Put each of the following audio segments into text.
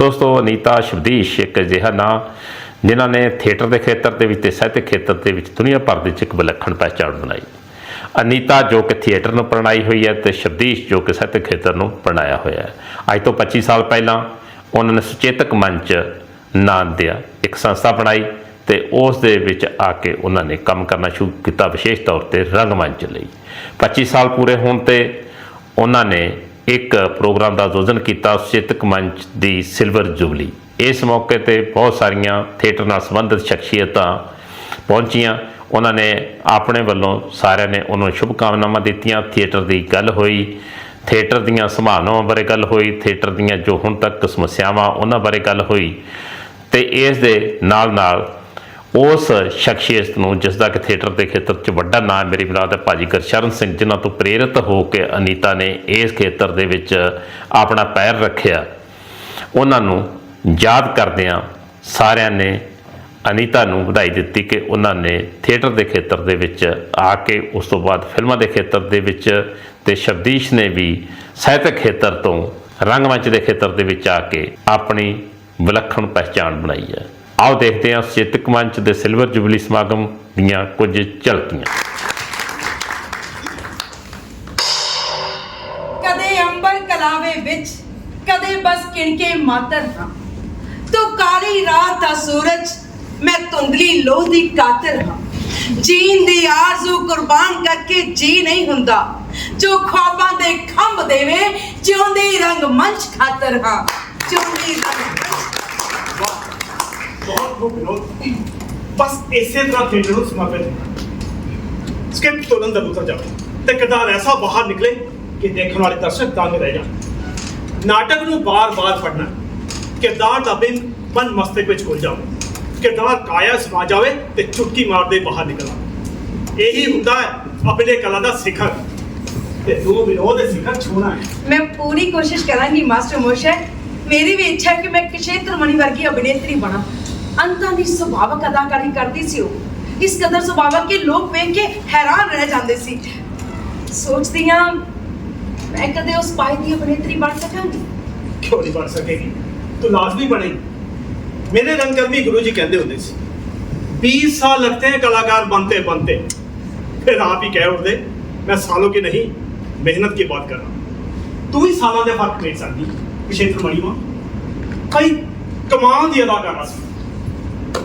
ਦੋਸਤੋ, ਅਨੀਤਾ, ਸ਼ਬਦੀਸ਼, ਇੱਕ ਅਜਿਹਾ ਨਾਂ, ਜਿਨ੍ਹਾਂ ਨੇ ਥੀਏਟਰ ਦੇ ਖੇਤਰ ਦੇ ਵਿੱਚ ਤੇ ਸਾਹਿਤਕ ਖੇਤਰ ਦੇ ਵਿੱਚ ਦੁਨੀਆ ਭਰ ਦੇ ਵਿੱਚ ਇੱਕ ਵਿਲੱਖਣ ਪਹਿਚਾਣ ਬਣਾਈ। ਅਨੀਤਾ ਜੋ ਕਿ ਥੀਏਟਰ ਨੂੰ ਪ੍ਰਣਾਈ ਹੋਈ ਹੈ ਤੇ ਸ਼ਬਦੀਸ਼ ਜੋ ਕਿ ਸਾਹਿਤਕ ਖੇਤਰ ਨੂੰ ਪ੍ਰਣਾਇਆ ਹੋਇਆ ਹੈ। ਅੱਜ ਤੋਂ 25 ਸਾਲ ਪਹਿਲਾਂ ਉਹਨਾਂ ਨੇ ਸੁਚੇਤਕ ਮੰਚ ਨਾਂ ਦਿਆ, ਇੱਕ ਸੰਸਥਾ ਬਣਾਈ ਤੇ ਉਸ ਦੇ ਵਿੱਚ ਆ ਕੇ ਉਹਨਾਂ ਨੇ ਕੰਮ ਕਰਨਾ ਸ਼ੁਰੂ ਕੀਤਾ, ਵਿਸ਼ੇਸ਼ ਤੌਰ ਤੇ ਰੰਗਮੰਚ ਲਈ। 25 ਸਾਲ ਪੂਰੇ ਹੋਣ ਤੇ ਉਹਨਾਂ ਨੇ ਇੱਕ ਪ੍ਰੋਗਰਾਮ ਦਾ ਆਯੋਜਨ ਕੀਤਾ ਚੇਤਕ ਮੰਚ ਦੀ ਸਿਲਵਰ ਜੁਬਲੀ। ਇਸ ਮੌਕੇ ਤੇ ਬਹੁਤ ਸਾਰੀਆਂ ਥੀਏਟਰ ਨਾਲ ਸੰਬੰਧਿਤ ਸ਼ਖਸੀਅਤਾਂ ਪਹੁੰਚੀਆਂ। ਉਹਨਾਂ ਨੇ ਆਪਣੇ ਵੱਲੋਂ ਸਾਰਿਆਂ ਨੇ ਉਹਨਾਂ ਨੂੰ ਸ਼ੁਭ ਕਾਮਨਾਵਾਂ ਦਿੱਤੀਆਂ। ਥੀਏਟਰ ਦੀ ਗੱਲ ਹੋਈ, ਥੀਏਟਰ ਦੀਆਂ ਸੰਭਾਵਨਾਵਾਂ ਬਾਰੇ ਗੱਲ ਹੋਈ, ਥੀਏਟਰ ਦੀਆਂ ਜੋ ਹੁਣ ਤੱਕ ਸਮੱਸਿਆਵਾਂ ਉਹਨਾਂ ਬਾਰੇ ਗੱਲ ਹੋਈ ਤੇ ਇਸ ਦੇ ਨਾਲ ਨਾਲ ਉਸ ਸ਼ਖਸੀਅਤ ਨੂੰ, ਜਿਸ ਦਾ ਕਿ ਥੀਏਟਰ ਦੇ ਖੇਤਰ 'ਚ ਵੱਡਾ ਨਾਮ ਮੇਰੀ ਮਿਲਾਦ ਹੈ ਭਾਜੀ ਗੁਰਸ਼ਰਨ ਸਿੰਘ, ਜਿਨ੍ਹਾਂ ਤੋਂ ਪ੍ਰੇਰਿਤ ਹੋ ਕੇ ਅਨੀਤਾ ਨੇ ਇਸ ਖੇਤਰ ਦੇ ਵਿੱਚ ਆਪਣਾ ਪੈਰ ਰੱਖਿਆ। ਉਹਨਾਂ ਨੂੰ ਯਾਦ ਕਰਦਿਆਂ ਸਾਰਿਆਂ ਨੇ ਅਨੀਤਾ ਨੂੰ ਵਧਾਈ ਦਿੱਤੀ ਕਿ ਉਹਨਾਂ ਨੇ ਥੀਏਟਰ ਦੇ ਖੇਤਰ ਦੇ ਵਿੱਚ ਆ ਕੇ ਉਸ ਤੋਂ ਬਾਅਦ ਫਿਲਮਾਂ ਦੇ ਖੇਤਰ ਦੇ ਵਿੱਚ ਤੇ ਸ਼ਬਦੀਸ਼ ਨੇ ਵੀ ਸਾਹਿਤਕ ਖੇਤਰ ਤੋਂ ਰੰਗਮੰਚ ਦੇ ਖੇਤਰ ਦੇ ਵਿੱਚ ਆ ਕੇ ਆਪਣੀ ਵਿਲੱਖਣ ਪਹਿਚਾਣ ਬਣਾਈ ਹੈ। ਆਓ ਦੇਖਦੇ ਹਾਂ ਚੇਤਕ ਮੰਚ ਦੇ ਸਿਲਵਰ ਜੁਬਲੀ ਸਮਾਗਮ ਦੀਆਂ ਕੁਝ ਝਲਕੀਆਂ। ਕਦੇ ਅੰਬਰ ਕਲਾਵੇ ਵਿੱਚ, ਕਦੇ ਬਸ ਕਿਣਕੇ ਮਾਤਰ ਹਾਂ ਤੂੰ ਕਾਲੀ ਰਾਤ ਦਾ ਸੂਰਜ, ਮੈਂ ਧੁੰਦਲੀ ਲੋਹ ਦੀ ਕਾਤਰ ਹਾਂ। ਜੀਣ ਦੀ ਆਰਜ਼ੂ ਕੁਰਬਾਨ ਕਰਕੇ ਜੀ ਨਹੀਂ ਹੁੰਦਾ। ਜੋ ਖੁਆਬਾਂ ਦੇ ਖੰਭ ਦੇਵੇ, ਜਿਉਂਦੀ ਰੰਗ ਮੰਚ ਖਾਤਰ ਹਾਂ। ਜਿਉਂਦੀ ਰੰਗ ਬਹੁਤ ਬਹੁਤ ਵਿਨੋਦ ਬਸ ਇਸੇ ਤਰ੍ਹਾਂ ਥੀਏਟਰ ਨੂੰ ਸਮਰਪਿਤ ਹੋਣਾ ਸਕ੍ਰਿਪਟ ਤੁਰੰਤ ਅੰਦਰ ਉਤਰ ਜਾਵੇ ਤੇ ਕਿਰਦਾਰ ਐਸਾ ਬਾਹਰ ਨਿਕਲੇ ਕਿ ਦੇਖਣ ਵਾਲੇ ਦਰਸ਼ਕ ਦੰਗ ਰਹਿ ਜਾਣ। ਨਾਟਕ ਨੂੰ ਬਾਰ-ਬਾਰ ਪੜ੍ਹਨਾ। ਕਿਰਦਾਰ ਦਾ ਬਿੰਬ ਮਨ ਮਸਤਕ ਵਿੱਚ ਖੁੱਲ ਜਾਵੇ ਕਿਰਦਾਰ ਕਾਇਆ ਸਮਾ ਜਾਵੇ ਤੇ ਚੁਟਕੀ ਮਾਰਦੇ ਬਾਹਰ ਨਿਕਲ ਆਵੇ ਇਹੀ ਹੁੰਦਾ ਹੈ ਅਭਿਨੇ ਕਲਾ ਦਾ ਸਿਖਰ। ਤੇ ਤੂੰ ਵਿਨੋਦ ਦੇ ਸਿਖਰ ਛੂਣਾ ਹੈ। ਮੈਂ ਪੂਰੀ ਕੋਸ਼ਿਸ਼ ਕਰਾਂਗੀ, ਮਾਸਟਰ ਮੋਸ਼ੇ। ਮੇਰੀ ਵੀ ਇੱਛਾ ਹੈ ਕਿ ਮੈਂ ਕਸ਼ੇਤਰ ਮਣੀ ਵਰਗੀ ਅਭਿਨੇਤਰੀ ਬਣਾ। ਅੰਤਾਂ ਦੀ ਸੁਭਾਵਕ ਅਦਾਕਾਰੀ ਕਰਦੀ ਸੀ ਉਹ ਇਸ ਕਦਰ ਸੁਭਾਵਕ ਕਿ ਲੋਕ ਵੇਖ ਕੇ ਹੈਰਾਨ ਰਹਿ ਜਾਂਦੇ ਸੀ ਸੋਚਦੀ ਹਾਂ ਮੈਂ ਕਦੇ ਉਸ ਪਾਈ ਦੀ ਅਭਿਨੇਤਰੀ ਬਣ ਸਕਾਂਗੀ ਕਿਉਂ ਨਹੀਂ ਬਣ ਸਕੇਗੀ ਤੂੰ ਲਾਜ਼ਮੀ ਬਣੇਗੀ मेरे रंगकर्मी गुरु जी कहते होते सी बीस साल लगते हैं कलाकार बनते बनते फिर आप ही कह उठते मैं सालों की नहीं मेहनत की बात कर रहा हूं तू ही सालों के फर्क देख सकती कुशेत्र मणि मां कई कमाल ਦੀ ਅਦਾਕਾਰਾ ਸੀ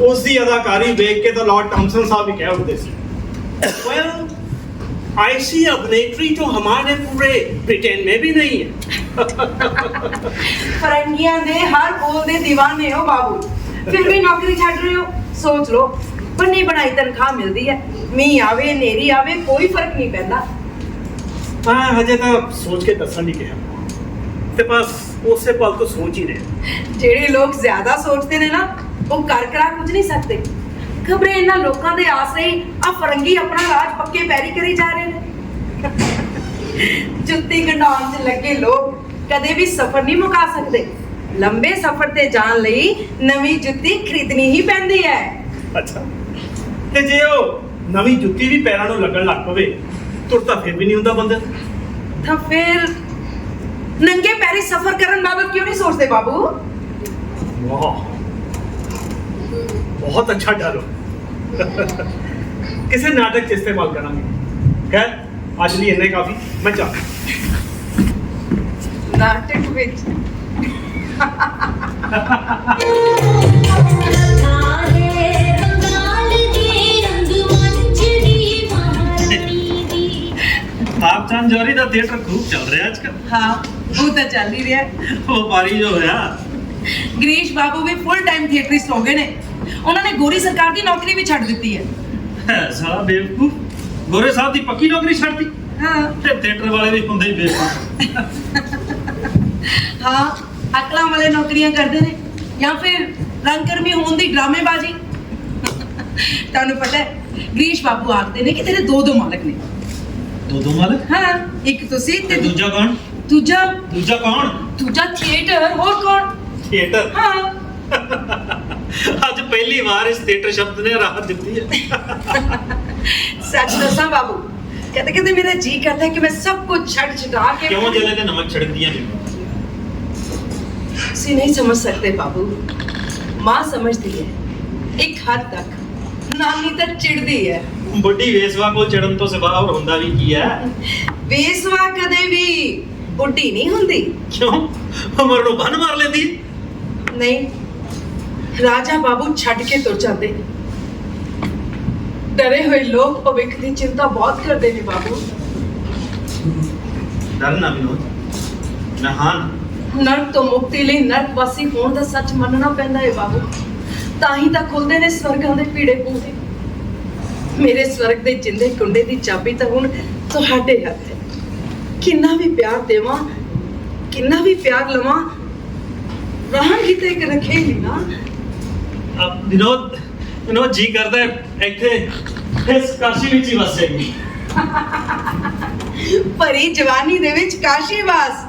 ਉਸ ਦੀ ਅਦਾਕਾਰੀ ਵੇਖ ਕੇ ਤਾਂ ਲਾਰਡ ਟਾਮਸਨ ਸਾਹਿਬ ਵੀ ਕਹਿ ਉੱਠਦੇ ਸੀ well I see अभिनेत्री तो हमारे पूरे ब्रिटेन में भी नहीं है ਫਰੰਗੀਆਂ ਦੇ ਹਰ ਬੋਲ ਦੇ ਦੀਵਾਨੇ ਹੋ ਬਾਬੂ ਫਿਰ ਵੀ ਨੌਕਰੀ ਛੱਡ ਰਹੇ ਹੋ ਸੋਚ ਲਓ ਬੰਨੀ ਬਣਾਈ ਤਨਖਾਹ ਮਿਲਦੀ ਹੈ ਮੀਂਹ ਆਵੇ ਨੇਰੀ ਆਵੇ ਕੋਈ ਫਰਕ ਨਹੀਂ ਪੈਂਦਾ ਮੈਂ ਹਜੇ ਤਾਂ ਸੋਚ ਕੇ ਦੱਸਣ ਨਹੀਂ ਕਿਹਾ ਤੇ ਬਸ ਉਸੇ ਪਲ ਤੋਂ ਸੋਚ ਹੀ ਰਿਹਾ ਜਿਹੜੇ ਲੋਕ ਜ਼ਿਆਦਾ ਸੋਚਦੇ ਨੇ ਨਾ ਉਹ ਕਰ ਕਰਾ ਕੁਝ ਨਹੀਂ ਸਕਦੇ। ਖਬਰੇ ਇਹਨਾਂ ਲੋਕਾਂ ਦੇ ਆਸਰੇ ਆ ਫਰੰਗੀ ਆਪਣਾ ਰਾਜ ਪੱਕੇ ਪੈਰੀ ਕਰੀ ਜਾ ਰਹੇ ਨੇ। ਜੁੱਤੀ ਗੰਢਾਉਣ 'ਚ ਲੱਗੇ ਲੋਕ ਕਦੇ ਵੀ ਸਫ਼ਰ ਨਹੀਂ ਮੁਕਾ ਸਕਦੇ। ਲੰਬੇ ਸਫ਼ਰ ਤੇ ਜਾਣ ਲਈ ਨਵੀਂ ਜੁੱਤੀ ਖਰੀਦਣੀ ਹੀ ਪੈਂਦੀ ਹੈ। ਅੱਛਾ। ਤੇ ਜੇ ਉਹ ਨਵੀਂ ਜੁੱਤੀ ਵੀ ਪੈਰਾਂ ਨੂੰ ਲੱਗਣ ਲੱਗ ਪਵੇ ਤੁਰਤਾ ਫਿਰ ਵੀ ਨਹੀਂ ਹੁੰਦਾ ਬੰਦੇ। ਤੋਂ। ਤਾਂ ਫਿਰ ਨੰਗੇ ਪੈਰੀ ਸਫ਼ਰ ਕਰਨ ਬਾਬਤ ਕਿਉਂ ਨਹੀਂ ਸੋਚਦੇ ਬਾਬੂ? ਵਾਹ। ਬਹੁਤ ਅੱਛਾ ਡਰ ਕਿਸੇ ਨਾਟਕ 'ਚ ਇਸਤੇਮਾਲ ਕਰਾਂਗੇ। ਖੈਰ ਅੱਜ ਲਈ ਇੰਨੇ ਕਾਫੀ। ਮੈਂ ਚੱਲ। ਨਾਟਕ ਵਿੱਚ। ਆਪ ਚੰਦ ਜੋਰੀ ਦਾ ਥੀਏਟਰ ਖੂਬ ਚੱਲ ਰਿਹਾ ਅੱਜ ਕੱਲ੍ਹ? ਹਾਂ ਉਹ ਤਾਂ ਚੱਲ ਹੀ ਰਿਹਾ। ਵਪਾਰੀ ਜੋ ਹੋਇਆ। ਗਰੀਸ਼ ਬਾਬੂ ਵੀ ਫੁੱਲ ਟਾਈਮ ਥੀਏਟਰਿਸਟ ਹੋ ਗਏ ਨੇ। ਉਹਨਾਂ ਨੇ ਗੋਰੀ ਸਰਕਾਰ ਦੀ ਨੌਕਰੀ ਵੀ ਛੱਡ ਦਿੱਤੀ ਹੈ। ਸਾਲਾ ਬੇਵਕੂਫ। ਗੋਰੇ ਸਾਹਿਬ ਦੀ ਪੱਕੀ ਨੌਕਰੀ ਛੱਡਤੀ? ਹਾਂ। ਤੇ ਥੀਏਟਰ ਵਾਲੇ ਵੀ ਹੁੰਦੇ ਹੀ ਬੇਵਕੂਫ। ਹਾਂ ਅਕਲਾਂ ਵਾਲੇ ਨੌਕਰੀਆਂ ਕਰਦੇ ਨੇ। ਜਾਂ ਫਿਰ ਰੰਗਕਰਮੀ ਹੋਣ ਦੀ ਡਰਾਮੇਬਾਜ਼ੀ। ਤੁਹਾਨੂੰ ਪਤਾ ਹੈ ਗਰੀਸ਼ ਬਾਬੂ ਆਖਦੇ ਨੇ ਕਿ ਤੇਰੇ ਦੋ ਦੋ ਮਾਲਕ ਨੇ। ਦੋ ਦੋ ਮਾਲਕ? ਹਾਂ ਇੱਕ ਤੁਸੀਂ ਤੇ ਤੇ ਦੂਜਾ ਕੌਣ? ਦੂਜਾ ਦੂਜਾ ਕੌਣ? ਦੂਜਾ ਥੀਏਟਰ ਹੋਰ ਕੌਣ? ਥੀਏਟਰ ਹਾਂ। ਅੱਜ ਪਹਿਲੀ ਵਾਰ ਇਸ ਥੀਏਟਰ ਸ਼ਬਦ ਨੇ ਰਾਹਤ ਦਿੱਤੀ ਹੈ। ਸੱਚ ਦੱਸਾਂ ਬਾਬੂ ਕਦੇ ਕਦੇ ਮੇਰਾ ਜੀ ਕਰਦਾ ਕਿ ਮੈਂ ਸਭ ਕੁਝ ਛੱਡ ਛਡਾ ਕੇ ਕਿਉਂ ਜਲੇ ਤੇ ਨਮਕ ਛਿੜਕਦੀਆਂ ਨੇ? ਤੁਸੀਂ ਨਹੀਂ ਸਮਝ ਸਕਦੇ ਬਾਬੂ। ਮਾਂ ਸਮਝਦੀ ਹੈ ਇੱਕ ਹੱਦ ਤੱਕ ਨਾਨੀ ਤਾਂ ਚਿੜਦੀ ਹੈ। ਵੱਡੀ ਵੇਸਵਾ ਕੋਲ ਚੜਨ ਤੋਂ ਸਿਵਾ ਹੋਰ ਹੁੰਦਾ ਵੀ ਕੀ ਹੈ? ਬੇਸਵਾ ਕਦੇ ਵੀ ਬੁੱਢੀ ਨਹੀਂ ਹੁੰਦੀ। ਕਿਉਂ? ਉਮਰ ਨੂੰ ਬੰਨ ਮਾਰ ਲੈਂਦੀ? ਨਹੀਂ ਰਾਜਾ ਬਾਬੂ ਛੱਡ ਕੇ ਤੁਰ ਜਾਂਦੇ। ਨੇ ਡਰੇ ਹੋਏ ਲੋਕ ਭਵਿੱਖ ਦੀ ਚਿੰਤਾ ਬਹੁਤ ਕਰਦੇ ਨੇ ਬਾਬੂ। ਡਰ ਨਾ ਵਿਨੋਦ। ਮੈਂ ਹਾਂ। ਨਰਕ ਤੋਂ ਮੁਕਤੀ ਲਈ ਨਰਕਵਾਸੀ ਹੋਣ ਦਾ ਸੱਚ ਮੰਨਣਾ ਪੈਂਦਾ ਹੈ ਬਾਬੂ। ਤਾਂ ਹੀ ਤਾਂ ਖੁੱਲਦੇ ਨੇ ਸਵਰਗਾਂ ਦੇ ਪੀੜੇ ਪੂਰੇ ਮੇਰੇ ਸਵਰਗ ਦੇ ਜਿੰਦੇ ਕੁੰਡੇ ਦੀ ਚਾਬੀ ਤਾਂ ਹੁਣ ਤੁਹਾਡੇ ਹੱਥ ਹੈ। ਕਿੰਨਾ ਵੀ ਪਿਆਰ ਦੇਵਾਂ ਕਿੰਨਾ ਵੀ ਪਿਆਰ ਲਵਾਂ ਰਹਾਂਗੀ ਤੇ ਇੱਕ ਰੱਖੇ ਨਹੀਂ ਨਾ। ਆ ਵਿਨੋਦ ਵਿਨੋਦ ਜੀ ਕਰਦਾ ਹੈ ਇੱਥੇ ਇਸ ਕਾਸ਼ੀ ਵਿੱਚ ਹੀ ਵਸੇਗੀ ਭਰੀ ਜਵਾਨੀ ਦੇ ਵਿੱਚ ਕਾਸ਼ੀ ਵਾਸ।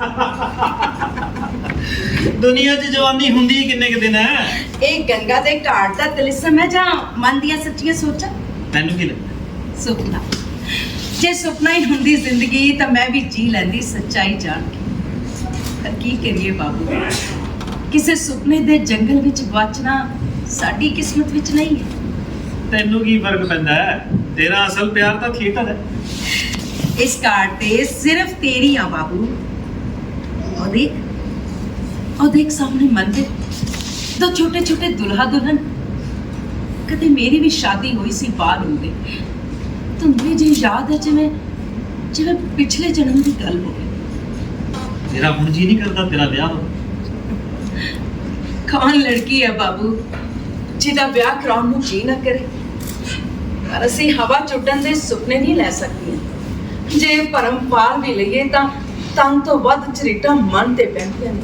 ਦੁਨੀਆ 'ਚ ਜਵਾਨੀ ਹੁੰਦੀ ਕਿੰਨੇ ਕੁ ਦਿਨ ਹੈ? ਇਹ ਗੰਗਾ ਦੇ ਘਾਟ ਦਾ ਤਿਲਿਸਮ ਹੈ ਜਾਂ ਮਨ ਦੀਆਂ ਸੱਚੀਆਂ ਸੋਚਾਂ? ਤੈਨੂੰ ਕੀ ਲੱਗਦਾ? ਸੁਪਨਾ। ਜੇ ਸੁਪਨਾ ਹੀ ਹੁੰਦੀ ਜ਼ਿੰਦਗੀ ਤਾਂ ਮੈਂ ਵੀ ਜੀ ਲੈਂਦੀ ਸੱਚਾਈ ਜਾਣ ਕੇ। ਪਰ ਕੀ ਕਰੀਏ ਬਾਬੂ? ਕਿਸੇ ਸੁਪਨੇ ਦੇ ਜੰਗਲ ਵਿੱਚ ਗਵਾਚਣਾ ਸਾਡੀ ਕਿਸਮਤ ਵਿੱਚ ਨਹੀਂ ਹੈ। ਤੈਨੂੰ ਕੀ ਫ਼ਰਕ ਪੈਂਦਾ ਹੈ? ਤੇਰਾ ਅਸਲ ਪਿਆਰ ਤਾਂ ਥੀਏਟਰ ਹੈ। ਇਸ ਕਾਰਡ ਤੇ ਸਿਰਫ ਤੇਰੀ ਆ ਬਾਬੂ। ਉਹ ਦੇਖ ਉਹ ਦੇਖ ਸਾਹਮਣੇ ਮੰਦਿਰ ਦੋ ਛੋਟੇ ਛੋਟੇ ਦੁਲਹਾ ਦੁਲਹਨ ਕਦੇ ਮੇਰੀ ਵੀ ਸ਼ਾਦੀ ਹੋਈ ਸੀ ਬਾਲ ਹੁੰਦੇ। ਤੁਹਾਨੂੰ ਜੀ ਯਾਦ ਹੈ ਜਿਵੇਂ ਜਿਵੇਂ ਪਿਛਲੇ ਜਨਮ ਦੀ ਗੱਲ ਹੋਵੇ। ਤੇਰਾ ਹੁਣ ਜੀ ਨਹੀਂ ਕਰਦਾ ਤੇਰਾ ਵਿਆਹ। ਹੋ ਕੌਣ ਲੜਕੀ ਹੈ ਬਾਬੂ? ਜਿਹਦਾ ਵਿਆਹ ਕਰਾਉਣ ਨੂੰ ਜੀ ਨਾ ਕਰੇ। ਪਰ ਅਸੀਂ ਹਵਾ ਚੁੱਟਣ ਦੇ ਸੁਪਨੇ ਨਹੀਂ ਲੈ ਸਕਦੀਆਂ। ਜੇ ਭਰਮ ਪਾਰ ਵੀ ਲਈਏ ਤਾਂ ਤਨ ਤੋਂ ਵੱਧ ਝਰੀਟਾਂ ਮਨ ਤੇ ਪੈਂਦੀਆਂ ਨੇ।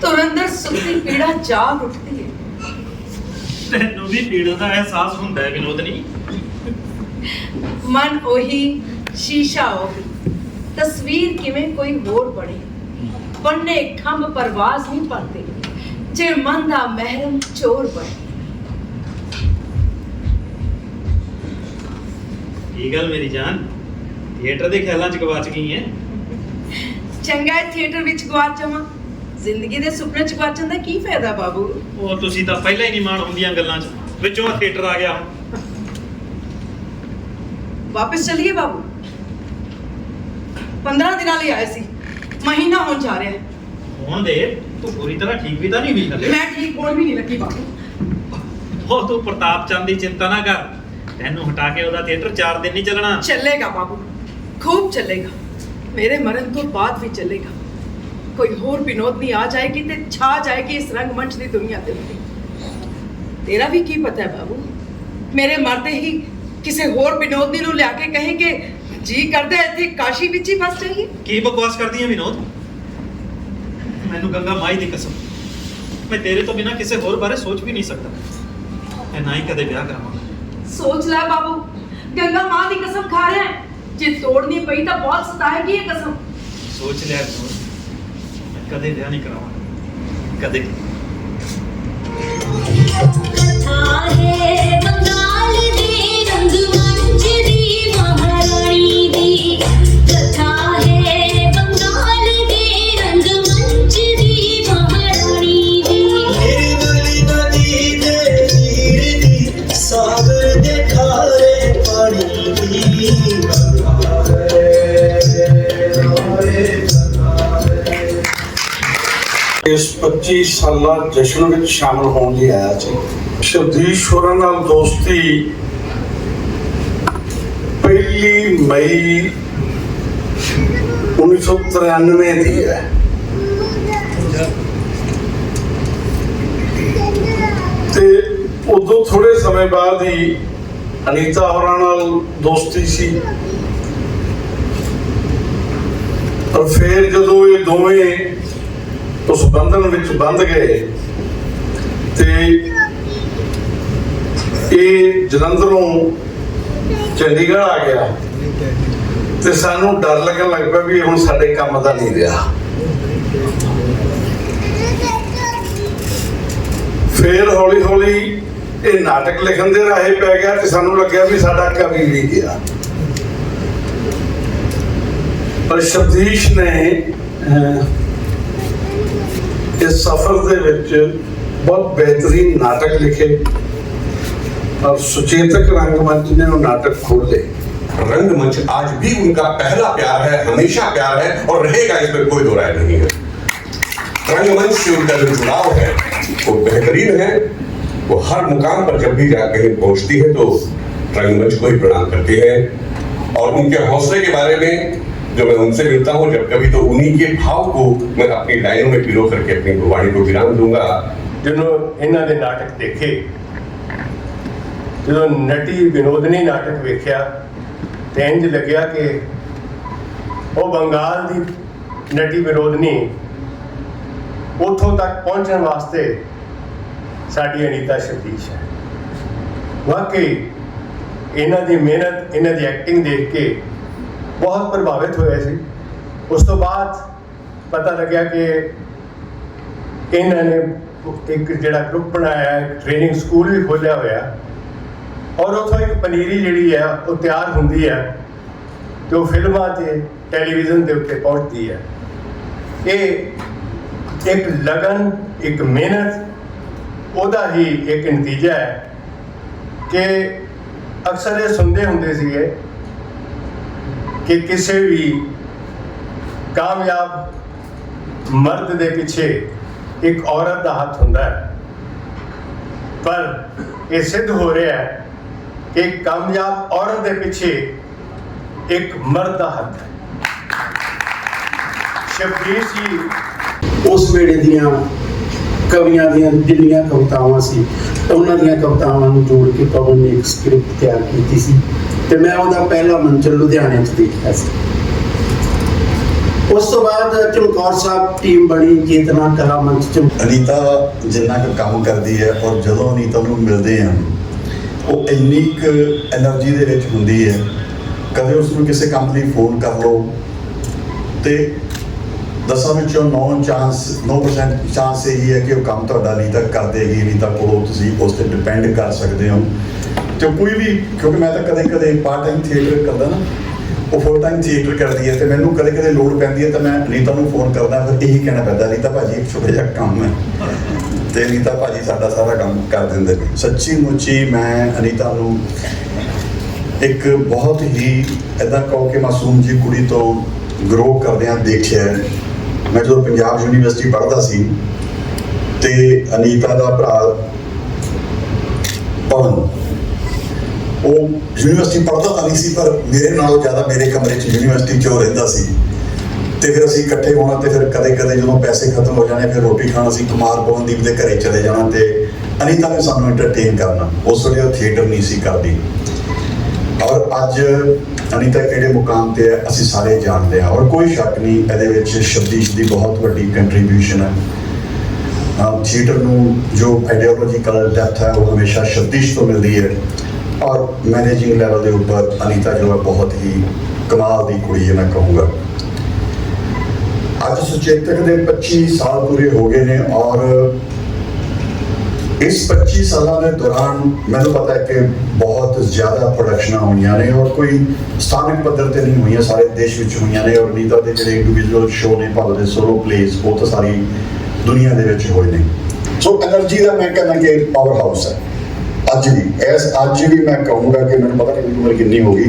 ਤੁਰੰਦਰ ਸੁੱਤੀ ਪੀੜਾ ਜਾਗ ਉੱਠਦੀ ਹੈ ਤੈਨੂੰ ਵੀ ਪੀੜਾ ਦਾ ਅਹਿਸਾਸ ਹੁੰਦਾ ਹੈ ਵਿਨੋਦ ਨਹੀਂ ਮਨ ਉਹੀ ਸ਼ੀਸ਼ਾ ਉਹੀ। ਤਸਵੀਰ ਕਿਵੇਂ ਕੋਈ ਹੋਰ ਬਣੇ? ਬੰਨੇ ਖੰਭ ਪਰਵਾਜ਼ ਨਹੀਂ ਪਾਤੇ ਜੇ ਮਨ ਦਾ ਮਹਿਰਮ ਚੋਰ ਬਣੇ। ਕੀ ਗੱਲ ਮੇਰੀ ਜਾਨ? ਥੀਏਟਰ ਦੇ ਖਿਆਲਾਂ 'ਚ ਗਵਾਚ ਗਈ ਹੈ? ਚੰਗਾ ਹੈ ਥੀਏਟਰ ਵਿੱਚ ਗਵਾਚ ਜਾਵਾਂ। ਜ਼ਿੰਦਗੀ ਦੇ ਸੁਪਨੇ ਚ ਗਵਾਚਣ ਦਾ ਕੀ ਫਾਇਦਾ ਬਾਬੂ? ਉਹ ਤੁਸੀਂ ਤਾਂ ਪਹਿਲਾਂ ਹੀ ਨਹੀਂ ਮਾਣ ਹੁੰਦੀਆਂ ਗੱਲਾਂ 'ਚ। ਵਿੱਚੋਂ ਆ ਥੀਏਟਰ ਆ ਗਿਆ ਵਾਪਸ ਚਲੀਏ ਬਾਬੂ? 15 ਦਿਨਾਂ ਲਈ ਆਏ ਸੀ। ਮਹੀਨਾ ਹੋਣ ਜਾ ਰਿਹਾ ਹੈ। ਹੋਣ ਦੇ? ਤੂੰ ਪੂਰੀ ਤਰ੍ਹਾਂ ਠੀਕ ਵੀ ਤਾਂ ਨਹੀਂ ਹੋਈ ਹਲੇ ਮੈਂ ਠੀਕ ਹੋਣ ਵੀ ਨਹੀਂ ਲੱਗੀ ਬਾਬੂ। ਉਹ ਤੂੰ ਪ੍ਰਤਾਪ ਚੰਦ ਦੀ ਚਿੰਤਾ ਨਾ ਕਰ। ਤੈਨੂੰ ਹਟਾ ਕੇ ਉਹਦਾ ਥੀਏਟਰ 4 ਦਿਨ ਨਹੀਂ ਚੱਲਣਾ। ਚੱਲੇਗਾ ਬਾਬੂ ਖੂਬ ਚੱਲੇਗਾ। ਮੇਰੇ ਮਰਨ ਤੋਂ ਬਾਅਦ ਵੀ ਚੱਲੇਗਾ। ਕੋਈ ਹੋਰ ਵਿਨੋਦਨੀ ਆ ਜਾਏਗੀ ਤੇ ਛਾ ਜਾਏਗੀ ਇਸ ਰੰਗਮੰਚ ਦੀ ਦੁਨੀਆ ਤੇ ਤੇਰਾ ਵੀ ਕੀ ਪਤਾ ਹੈ ਬਾਬੂ? ਮੇਰੇ ਮਰਦੇ ਹੀ ਕਿਸੇ ਹੋਰ ਵਿਨੋਦਨੀ ਨੂੰ ਲਿਆ ਕੇ ਕਹੇਗੇ ਜੀ ਕਰਦਾ ਹੈ ਇੱਥੇ ਕਾਸ਼ੀ ਵਿੱਚ ਹੀ ਫਸ ਜਾਈਏ। ਕੀ ਬਕਵਾਸ ਕਰਦੀ ਹੈ ਵਿਨੋਦ? ਮੈਨੂੰ ਗੰਗਾ ਮਾਈ ਦੀ ਕਸਮ। ਮੈਂ ਤੇਰੇ ਤੋਂ ਬਿਨਾ ਕਿਸੇ ਹੋਰ ਬਾਰੇ ਸੋਚ ਵੀ ਨਹੀਂ ਸਕਦਾ। ਮੈਂ ਨਾ ਹੀ ਕਦੇ ਵਿਆਹ ਕਰਾਵਾਂਗਾ। ਸੋਚ ਲੈ ਬਾਬੂ ਗੰਗਾ ਮਾਂ ਦੀ ਕਸਮ ਖਾ ਰਿਹਾ ਹੈ। ਜੇ ਤੋੜਨੀ ਪਈ ਤਾਂ ਬਹੁਤ ਸਤਾਏਗੀ ਇਹ ਕਸਮ। ਸੋਚ ਲਿਆ ਵਿਨੋਦ ਮੈਂ ਕਦੇ ਵਿਆਹ ਨਹੀਂ ਕਰਾਵਾਂਗਾ। ਕਦੇ। ਕਥਾਰੇ ਬੰਗਾਲ ਦੀ ਰੰਗਮੰਚ ਦੀ ਮਹਾਰਾਣੀ ਦੀ ਕਥਾਰੇ ਇਸ 25 ਸਾਲਾ ਜਸ਼ਨ ਵਿੱਚ ਸ਼ਾਮਲ ਹੋਣ ਲਈ ਆਇਆ ਸੀ। ਸ਼ਬਦੀਸ਼ਵਰਾਂ ਨਾਲ ਦੋਸਤੀ। ਪਹਿਲੀ ਮਈ 1993 ਦੀ ਹੈ। ਤੇ ਉਦੋਂ ਥੋੜੇ ਸਮੇਂ ਬਾਅਦ ਹੀ ਅਨੀਤਾ ਹੋਰਾਂ ਨਾਲ ਦੋਸਤੀ ਸੀ। ਪਰ ਫਿਰ ਜਦੋਂ ਇਹ ਦੋਵੇਂ ਉਸ ਬੰਧਨ ਵਿੱਚ ਬੰਧ ਗਏ ਤੇ ਇਹ ਜਲੰਧਰੋਂ ਚੰਡੀਗੜ੍ਹ ਆ ਗਿਆ ਤੇ ਸਾਨੂੰ ਡਰ ਲੱਗਣ ਲੱਗ ਪਿਆ ਵੀ ਇਹ ਹੁਣ ਸਾਡੇ ਕੰਮ ਦਾ ਨਹੀਂ ਰਿਹਾ। ਫਿਰ ਹੌਲੀ ਹੌਲੀ ਇਹ ਨਾਟਕ ਲਿਖਣ ਦੇ ਰਾਹੇ ਪੈ ਗਿਆ ਤੇ ਸਾਨੂੰ ਲੱਗਿਆ ਵੀ ਸਾਡਾ ਕਵੀ ਵੀ ਗਿਆ ਪਰ ਸ਼ਬਦੀਸ਼ ਨੇ ਅਹ, ਇਸ ਸਫ਼ਰ ਦੇ ਵਿੱਚ ਬਹੁਤ ਬਿਹਤਰੀਨ ਨਾਟਕ ਲਿਖੇ ਔਰ ਸੁਚੇਤਕ ਰੰਗਮੰਚ ਨੇ ਉਹ ਨਾਟਕ ਖੋਲੇ रंगमंच आज भी उनका पहला प्यार है हमेशा प्यार है और रहेगा इसमें कोई दो राय नहीं है रंगमंच से उनका जो जुड़ाव है वो बेहतरीन है वो हर मुकाम पर जब भी जा कहीं पहुंचती है तो रंगमंच को ही प्रणाम करती है और उनके हौसले के बारे में जो मैं उनसे मिलता हूँ जब कभी तो उन्हीं के भाव को मैं अपनी लाइनों में पिरो करके अपनी गुरबाणी को विराम दूंगा ਜਦੋਂ ਇਹਨਾਂ ਦੇ ਨਾਟਕ ਦੇਖੇ ਜਦੋਂ ਨਟੀ ਵਿਨੋਦਨੀ ਨਾਟਕ ਵੇਖਿਆ ਤੇ ਇੰਜ ਲੱਗਿਆ ਕਿ ਉਹ ਬੰਗਾਲ ਦੀ ਨਟੀ ਵਿਨੋਦਨੀ ਉੱਥੋਂ ਤੱਕ ਪਹੁੰਚਣ ਵਾਸਤੇ ਸਾਡੀ ਅਨੀਤਾ ਸ਼ਤੀਸ਼ ਹੈ। ਵਾਕਈ, ਇਹਨਾਂ ਦੀ ਮਿਹਨਤ, ਇਹਨਾਂ ਦੀ ਐਕਟਿੰਗ ਦੇਖ ਕੇ ਬਹੁਤ ਪ੍ਰਭਾਵਿਤ ਹੋਇਆ ਸੀ। ਉਸ ਤੋਂ ਬਾਅਦ ਪਤਾ ਲੱਗਿਆ ਕਿ ਇਹਨਾਂ ਨੇ ਇੱਕ ਜਿਹੜਾ ਗਰੁੱਪ ਬਣਾਇਆ ਹੈ ਟ੍ਰੇਨਿੰਗ ਸਕੂਲ ਵੀ ਖੋਲ੍ਹਿਆ ਹੋਇਆ। ਔਰ ਉੱਥੋਂ ਇੱਕ ਪਨੀਰੀ ਜਿਹੜੀ ਹੈ, ਉਹ ਤਿਆਰ ਹੁੰਦੀ ਹੈ ਤੇ ਉਹ ਫਿਲਮਾਂ ਤੇ ਟੈਲੀਵਿਜ਼ਨ ਦੇ ਉੱਤੇ ਪਹੁੰਚਦੀ ਹੈ। ਇਹ ਇੱਕ ਲਗਨ, ਇੱਕ ਮਿਹਨਤ ਉਹਦਾ ਹੀ ਇੱਕ ਨਤੀਜਾ ਹੈ ਕਿ ਅਕਸਰ ਇਹ ਸੁਣਦੇ ਹੁੰਦੇ ਸੀਗੇ ਕਿ ਕਿਸੇ ਵੀ ਕਾਮਯਾਬ ਮਰਦ ਦੇ ਪਿੱਛੇ ਇੱਕ ਔਰਤ ਦਾ ਹੱਥ ਹੁੰਦਾ ਹੈ। ਪਰ ਇਹ ਸਿੱਧ ਹੋ ਰਿਹਾ ਹੈ ਕਿ ਕਾਮਯਾਬ ਔਰਤ ਦੇ ਪਿੱਛੇ ਇੱਕ ਮਰਦ ਦਾ ਹੱਥ ਹੈ। ਸ਼ਬਦੀਸ਼ ਜੀ, ਉਸ ਵੇਲੇ ਦੀਆਂ ਕਵੀਆਂ ਦੀਆਂ ਜਿੰਨੀਆਂ ਕਵਿਤਾਵਾਂ ਸੀ, ਉਹਨਾਂ ਦੀਆਂ ਕਵਿਤਾਵਾਂ ਨੂੰ ਜੋੜ ਕੇ ਪਵਨ ਨੇ ਇੱਕ ਸਕ੍ਰਿਪਟ ਤਿਆਰ ਕੀਤੀ ਸੀ ਤੇ ਮੈਂ ਉਹਦਾ ਪਹਿਲਾ ਮੰਚਨ ਲੁਧਿਆਣੇ 'ਚ ਦੇਖਿਆ ਸੀ। ਉਸ ਤੋਂ ਬਾਅਦ ਚਮਕੌਰ ਸਾਹਿਬ ਟੀਮ ਬਣੀ, ਚੇਤਨਾ ਕਲਾ ਮੰਚ ਚ। ਅਨੀਤਾ ਜਿੰਨਾ ਕੁ ਕੰਮ ਕਰਦੀ ਹੈ ਔਰ ਜਦੋਂ ਅਨੀਤਾ ਨੂੰ ਮਿਲਦੇ ਆ, ਉਹ ਇੰਨੀ ਕੁ એનર્ਜੀ ਦੇ ਵਿੱਚ ਹੁੰਦੀ ਹੈ, ਕਦੇ ਉਸ ਨੂੰ ਕਿਸੇ ਕੰਮ ਲਈ ਫੋਨ ਕਰ ਲਓ ਤੇ ਦਸਾਂ ਵਿੱਚੋਂ 9 ਚਾਂਸ 9% ਚਾਂਸ ਇਹੀ ਹੈ ਕਿ ਉਹ ਕੰਮ ਤੁਹਾਡਾ ਅਨੀਤਾ ਕਰ ਦੇਗੀ ਅਨੀਤਾ ਕੋਲੋਂ ਤੁਸੀਂ ਉਸ ਤੇ ਡਿਪੈਂਡ ਕਰ ਸਕਦੇ ਹੋ। ਤੇ ਕੋਈ ਵੀ, ਕਿਉਂਕਿ ਮੈਂ ਤਾਂ ਕਦੇ ਕਦੇ ਪਾਰਟ ਟਾਈਮ ਥੀਏਟਰ ਕਰਦਾ ਨਾ, ਉਹ ਫੁੱਲ ਟਾਈਮ ਥੀਏਟਰ ਕਰਦੀ ਹੈ ਤੇ ਮੈਨੂੰ ਕਦੇ ਕਦੇ ਲੋੜ ਪੈਂਦੀ ਹੈ ਤਾਂ ਮੈਂ ਅਨੀਤਾ ਨੂੰ ਫੋਨ ਕਰਦਾ, ਫਿਰ ਇਹੀ ਕਹਿਣਾ ਪੈਂਦਾ ਅਨੀਤਾ ਭਾਜੀ, ਇੱਕ ਛੋਟਾ ਜਿਹਾ ਕੰਮ ਹੈ। ਤੇ ਅਨੀਤਾ ਭਾਜੀ ਸਾਡਾ ਸਾਰਾ ਕੰਮ ਕਰ ਦਿੰਦੇ ਨੇ। ਸੱਚੀ ਮੁੱਚੀ ਮੈਂ ਅਨੀਤਾ ਨੂੰ ਇੱਕ ਬਹੁਤ ਹੀ ਇਦਾਂ ਕਹੋ ਕਿ ਮਾਸੂਮ ਜੀ ਕੁੜੀ ਤੋਂ ਗਰੋ ਕਰਦਿਆਂ ਦੇਖਿਆ ਮੈਂ ਜਦੋਂ ਪੰਜਾਬ ਯੂਨੀਵਰਸਿਟੀ ਪੜ੍ਹਦਾ ਸੀ ਤੇ ਅਨੀਤਾ ਦਾ ਭਰਾ ਪਵਨ, ਉਹ ਯੂਨੀਵਰਸਿਟੀ ਪੜ੍ਹਦਾ ਤਾਂ ਨਹੀਂ ਸੀ, ਪਰ ਮੇਰੇ ਨਾਲੋਂ ਜ਼ਿਆਦਾ ਮੇਰੇ ਕਮਰੇ 'ਚ ਯੂਨੀਵਰਸਿਟੀ 'ਚ ਉਹ ਰਹਿੰਦਾ ਸੀ। ਤੇ ਫਿਰ ਅਸੀਂ ਇਕੱਠੇ ਹੋਣਾ ਤੇ ਫਿਰ ਕਦੇ ਕਦੇ ਜਦੋਂ ਪੈਸੇ ਖਤਮ ਹੋ ਜਾਣੇ, ਫਿਰ ਰੋਟੀ ਖਾਣ ਅਸੀਂ ਕੁਮਾਰ ਪਵਨਦੀਪ ਦੇ ਘਰੇ ਚਲੇ ਜਾਣਾ ਤੇ ਅਨੀਤਾ ਨੇ ਸਾਨੂੰ ਐਂਟਰਟੇਨ ਕਰਨਾ। ਉਸ ਵੇਲੇ ਉਹ ਥੀਏਟਰ ਨਹੀਂ ਸੀ ਕਰਦੀ। ਔਰ ਅੱਜ ਅਨੀਤਾ ਕਿਹੜੇ ਮੁਕਾਮ ਤੇ ਹੈ, ਅਸੀਂ ਸਾਰੇ ਜਾਣਦੇ ਹਾਂ। ਔਰ ਕੋਈ ਸ਼ੱਕ ਨਹੀਂ, ਇਹਦੇ ਵਿੱਚ ਸ਼ਬਦੀਸ਼ ਦੀ ਬਹੁਤ ਵੱਡੀ ਕੰਟਰੀਬਿਊਸ਼ਨ ਹੈ। ਥੀਏਟਰ ਨੂੰ ਜੋ ਆਈਡੀਓਲੋਜੀਕਲ ਡੈਪਥ ਹੈ, ਉਹ ਹਮੇਸ਼ਾ ਸ਼ਬਦੀਸ਼ ਤੋਂ ਮਿਲਦੀ ਹੈ। ਔਰ ਮੈਨੇਜਿੰਗ ਲੈਵਲ ਦੇ ਉੱਪਰ ਅਨੀਤਾ ਜੋ ਹੈ, ਬਹੁਤ ਹੀ ਕਮਾਲ ਦੀ ਕੁੜੀ ਹੈ, ਮੈਂ ਕਹੂੰਗਾ। ਅੱਜ ਸੁਚੇਤਕ ਦੇ 25 ਸਾਲ ਪੂਰੇ ਹੋ ਗਏ ਨੇ ਔਰ ਇਸ 25 ਸਾਲਾਂ ਦੇ ਦੌਰਾਨ ਮੈਨੂੰ ਪਤਾ ਹੈ ਕਿ ਬਹੁਤ ਜ਼ਿਆਦਾ ਪ੍ਰੋਡਕਸ਼ਨਾਂ ਹੋਈਆਂ ਨੇ ਔਰ ਕੋਈ ਸਥਾਨਕ ਪੱਧਰ ਤੇ ਨਹੀਂ ਹੋਈਆਂ, ਸਾਰੇ ਦੇਸ਼ ਵਿੱਚ ਹੋਈਆਂ ਨੇ ਔਰ ਨੀਤਾ ਦੇ ਜਿਹੜੇ ਇੰਡੀਵਿਜੂਅਲ ਸ਼ੋਅ ਨੇ, ਭਾਵੇਂ ਦੇ ਸੋਲੋ ਪਲੇਸ ਉਹ ਤਾਂ ਸਾਰੀ ਦੁਨੀਆ ਦੇ ਵਿੱਚ ਹੋਏ ਨੇ। ਸੋ એનર્ਜੀ ਦਾ ਮੈਂ ਕਹਿੰਦਾ ਕਿ ਪਾਵਰ ਹਾਊਸ ਹੈ। ਅੱਜ ਵੀ, ਐਸ ਅੱਜ ਵੀ ਮੈਂ ਕਹੂੰਗਾ ਕਿ ਮੈਨੂੰ ਪਤਾ ਨਹੀਂ ਉਮਰ ਕਿੰਨੀ ਹੋ ਗਈ।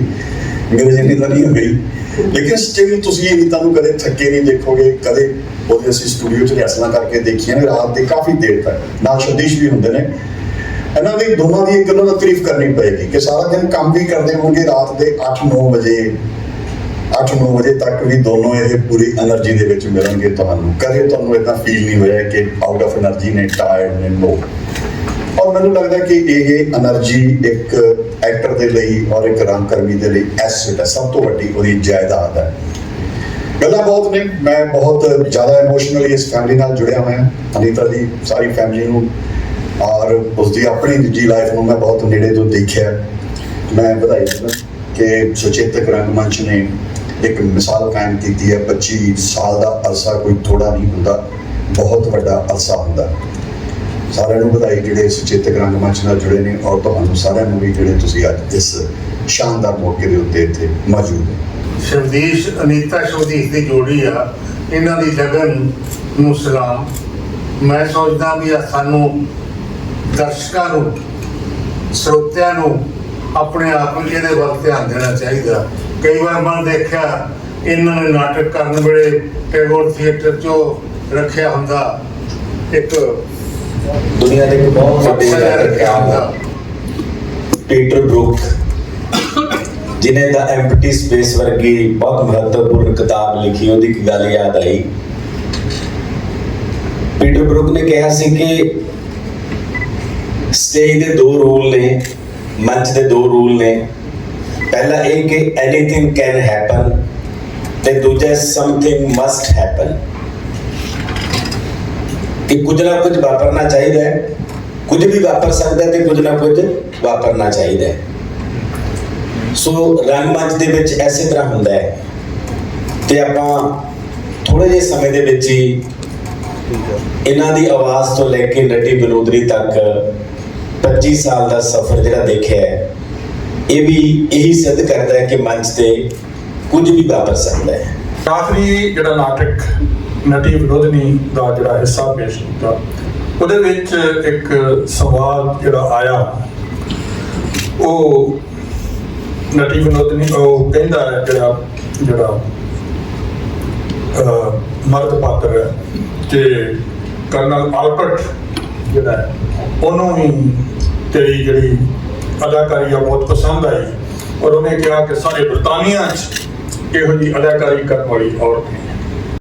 ਮੇਰੇ ਜਿੰਨੀ ਤਾਂ ਨਹੀਂ ਹੋ ਗਈ ਲੇਕਿਨ ਸਟਿਲ ਤੁਸੀਂ ਇਹ ਨੀਤਾਂ ਨੂੰ ਕਦੇ ਥੱਕੇ ਨਹੀਂ ਦੇਖੋਗੇ, ਕਦੇ ਉਹਦੇ ਅਸੀਂ ਸਟੂਡੀਓ 'ਚ ਰਿਹਸਲਾਂ ਕਰਕੇ ਦੇਖੀਆਂ ਨੇ, ਰਾਤ ਦੇ ਕਾਫੀ ਦੇਰ ਤੱਕ। ਨਾਲ ਸ਼ਦੀਸ਼ ਵੀ ਹੁੰਦੇ ਨੇ। ਇਹਨਾਂ ਦੇ ਦੋਨਾਂ ਦੀ ਇੱਕ ਗੱਲ ਦਾ ਤਾਰੀਫ ਕਰਨੀ ਪਏਗੀ ਕਿ ਸਾਰਾ ਦਿਨ ਕੰਮ ਵੀ ਕਰਦੇ ਹੋਣਗੇ ਰਾਤ ਦੇ 8-9 ਵਜੇ। 8-9 ਵਜੇ ਤੱਕ ਵੀ ਦੋਨੋਂ ਇਹ ਪੂਰੀ એનર્ਜੀ ਦੇ ਵਿੱਚ ਮਿਲਣਗੇ ਤੁਹਾਨੂੰ। ਕਦੇ ਤੁਹਾਨੂੰ ਇਦਾਂ ਫੀਲ ਨਹੀਂ ਹੋਇਆ ਕਿ ਆਊਟ ਆਫ એનર્ਜੀ ਨੇ ਟਾਇਰਡ ਨੇ ਨੋ ਔਰ ਮੈਨੂੰ ਲੱਗਦਾ ਕਿ ਇਹ એનર્ਜੀ ਇੱਕ ਐਕਟਰ ਦੇ ਲਈ ਔਰ ਇੱਕ ਰਾਮਕਰਮੀ ਦੇ ਲਈ ਐਸਟ ਹੈ ਸਭ ਤੋਂ ਵੱਡੀ ਉਹਦੀ ਜਾਇਦਾਦ ਹੈ। ਗੱਲਾਂ ਬਹੁਤ ਨੇ, ਮੈਂ ਬਹੁਤ ਜ਼ਿਆਦਾ ਇਮੋਸ਼ਨਲੀ ਇਸ ਫੈਮਿਲੀ ਨਾਲ ਜੁੜਿਆ ਹੋਇਆ ਹਾਂ। ਅਨੀਤਾ ਦੀ ਸਾਰੀ ਫੈਮਿਲੀ ਨੂੰ ਔਰ ਉਸਦੀ ਆਪਣੀ ਨਿੱਜੀ ਲਾਈਫ ਨੂੰ ਮੈਂ ਬਹੁਤ ਨੇੜੇ ਤੋਂ ਦੇਖਿਆ। ਮੈਂ ਵਧਾਈ ਦਿੰਦਾ ਕਿ ਸੁਚੇਤਕ ਰੰਗ ਮੰਚ ਨੇ ਇੱਕ ਮਿਸਾਲ ਕਾਇਮ ਕੀਤੀ ਹੈ। 25 ਸਾਲ ਦਾ ਅਰਸਾ ਕੋਈ ਥੋੜਾ ਨਹੀਂ ਹੁੰਦਾ, ਬਹੁਤ ਵੱਡਾ ਅਰਸਾ ਹੁੰਦਾ। ਸਾਰਿਆਂ ਨੂੰ ਵਧਾਈ ਜਿਹੜੇ ਸੁਚੇਤਕ ਰੰਗਮੰਚ ਨਾਲ ਜੁੜੇ ਨੇ ਔਰ ਤੁਹਾਨੂੰ ਸਾਰਿਆਂ ਨੂੰ ਵੀ ਜਿਹੜੇ ਤੁਸੀਂ ਅੱਜ ਇਸ ਸ਼ਾਨਦਾਰ ਮੌਕੇ ਦੇ ਉੱਤੇ ਇੱਥੇ ਮੌਜੂਦ ਹੋ ਸ਼ਬਦੀਸ਼ ਅਨੀਤਾ ਸ਼ਬਦੀਸ਼ ਦੀ ਜੋੜੀ ਆ। ਇਹਨਾਂ ਦੀ ਲਗਨ ਨੂੰ ਸਲਾਮ। ਮੈਂ ਸੋਚਦਾ ਵੀ ਇਹ ਸਾਨੂੰ ਦਰਸ਼ਕਾਂ ਨੂੰ, ਸਰੋਤਿਆਂ ਨੂੰ ਆਪਣੇ ਆਪ ਨੂੰ ਇਹਦੇ ਵੱਲ ਧਿਆਨ ਦੇਣਾ ਚਾਹੀਦਾ। ਕਈ ਵਾਰ ਮੈਂ ਦੇਖਿਆ ਇਹਨਾਂ ਨੇ ਨਾਟਕ ਕਰਨ ਵੇਲੇ ਟੈਗੋਰ ਥੀਏਟਰ 'ਚੋਂ ਰੱਖਿਆ ਹੁੰਦਾ ਇੱਕ ਦੁਨੀਆ ਦੇ ਇੱਕ ਬਹੁਤ ਵੱਡੇ ਰੱਖਿਆ ਹੁੰਦਾ ਪੀਟਰ ਬਰੁਕ ਜਿਨੇ ਦਾ ਐਮਪਟੀ ਸਪੇਸ ਵਰਗੀ ਬਹੁਤ ਮਹੱਤਵਪੂਰਨ ਕਿਤਾਬ ਲਿਖੀ ਉਹਦੀ ਇੱਕ ਗੱਲ ਯਾਦ ਆਈ। ਪੀਟਰ ਬਰੁਕ ਨੇ ਕਿਹਾ ਸੀ ਕਿ ਸਟੇਜ ਦੇ ਦੋ ਰੂਲ ਨੇ ਮੰਚ ਦੇ ਦੋ ਰੂਲ ਨੇ। ਪਹਿਲਾ ਇਹ ਕਿ ਐਨੀਥਿੰਗ ਕੈਨ ਹੈਪਨ ਤੇ ਦੂਜਾ ਸਮਥਿੰਗ ਮਸਟ ਹੈਪਨ ਕਿ ਕੁਝ ਨਾ ਕੁਝ ਵਾਪਰਨਾ ਚਾਹੀਦਾ ਹੈ। ਕੁਝ ਵੀ ਵਾਪਰ ਸਕਦਾ ਹੈ ਤੇ ਕੁਝ ਨਾ ਕੁਝ ਵਾਪਰਨਾ ਚਾਹੀਦਾ ਹੈ। ਸੋ ਰੰਗਮੰਚ ਦੇ ਵਿੱਚ ਐਸੇ ਤਰ੍ਹਾਂ ਹੁੰਦਾ ਹੈ ਤੇ ਆਪਾਂ ਥੋੜੇ ਜਿਹੇ ਸਮੇਂ ਦੇ ਵਿੱਚ ਹੀ ਇਹਨਾਂ ਦੀ ਆਵਾਜ਼ ਤੋਂ ਲੈ ਕੇ ਨਟੀ ਬਨੋਦਰੀ ਤੱਕ 25 ਸਾਲ ਦਾ ਸਫ਼ਰ ਜਿਹੜਾ ਦੇਖਿਆ ਹੈ, ਇਹ ਵੀ ਇਹੀ ਸਿੱਧ ਕਰਦਾ ਹੈ ਕਿ ਮੰਚ ਤੇ ਕੁਝ ਵੀ ਵਾਪਰ ਸਕਦਾ ਹੈ। ਆਖਰੀ ਜਿਹੜਾ ਨਾਟਕ ਨਟੀ ਵਿਨੋਦਨੀ ਦਾ ਜਿਹੜਾ ਹਿੱਸਾ ਪੇਸ਼ ਕੀਤਾ, ਉਹਦੇ ਵਿੱਚ ਇੱਕ ਸਵਾਲ ਜਿਹੜਾ ਆਇਆ। ਉਹ ਨਟੀ ਵਿਨੋਦਨੀ, ਉਹ ਕਹਿੰਦਾ ਹੈ ਜਿਹੜਾ ਜਿਹੜਾ ਮਰਦ ਪਾਤਰ ਹੈ ਕਿ ਕਰਨਲ ਆਲਬਰਟ ਜਿਹੜਾ ਉਹਨੂੰ ਵੀ ਤੇਰੀ ਜਿਹੜੀ ਅਦਾਕਾਰੀ ਆ ਬਹੁਤ ਪਸੰਦ ਆਈ। ਔਰ ਉਹਨੇ ਕਿਹਾ ਕਿ ਸਾਰੇ ਬ੍ਰਿਟਾਨੀਆ 'ਚ ਇਹੋ ਜਿਹੀ ਅਦਾਕਾਰੀ ਕਰਨ ਵਾਲੀ ਔਰਤ ਨਹੀਂ